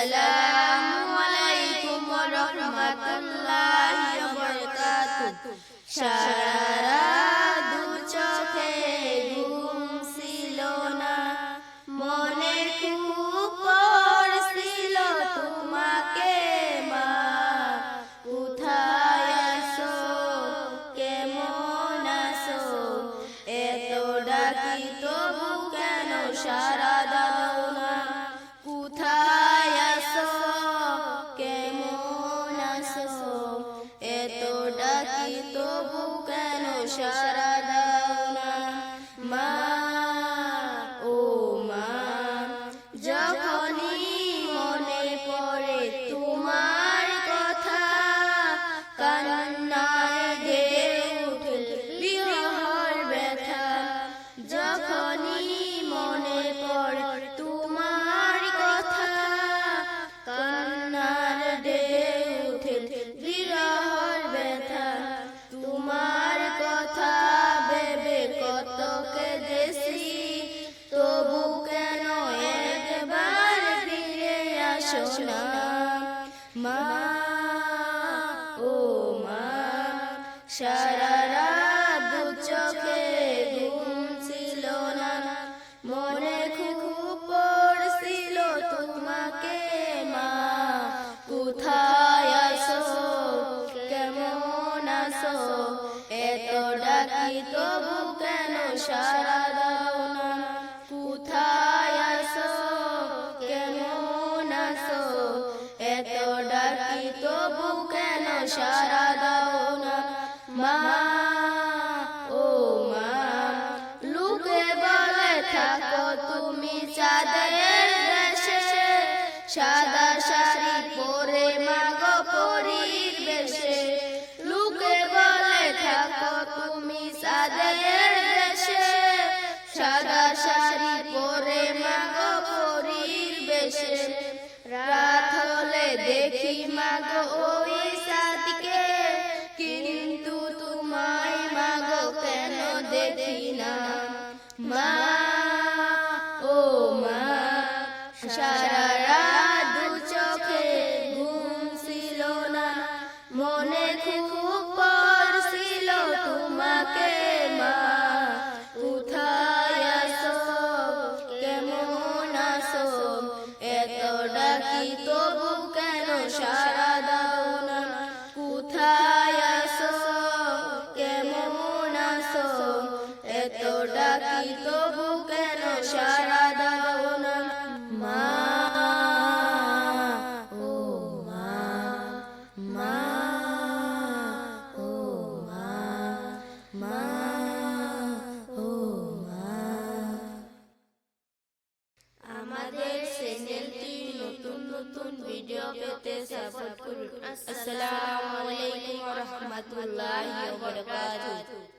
আসসালামু আলাইকুম ওয়া রাহমাতুল্লাহি ওয়া বারাকাতুহু সারা চোখে ঘুম ছিল না মনে খুব পড়ছিল তোমাকে মা কোথায় আছো কেমন আছো এত ডাকি তবু কেন সারা আসো না মা, ও মা, সারা রাত চোখে ঘুম ছিল না। মনে খুব পড়ছিল তোমাকে মা, কোথায় আসো কেমন আসো এত ডাকি তবু কেন সারা সারা দাও মা, ও মা, লুকে বলে, থাকো তুমি চাঁদের দেশে। সাদা শাড়ি পরে মাগো পরীর বেশে লুকে বলে, থাকো তুমি চাঁদের দেশে। সাদা শাড়ি পরে মাগো পরীর বেশে রাত হলে দেখি মাগো ওই দেখি না মা ও মা সারা মা ও মা মা ও মা ও আমাদের চ্যানেলটি নতুন নতুন আসসালামু আলাইকুম ওয়া রাহমাতুল্লাহি ওয়া বারাকাতুহু।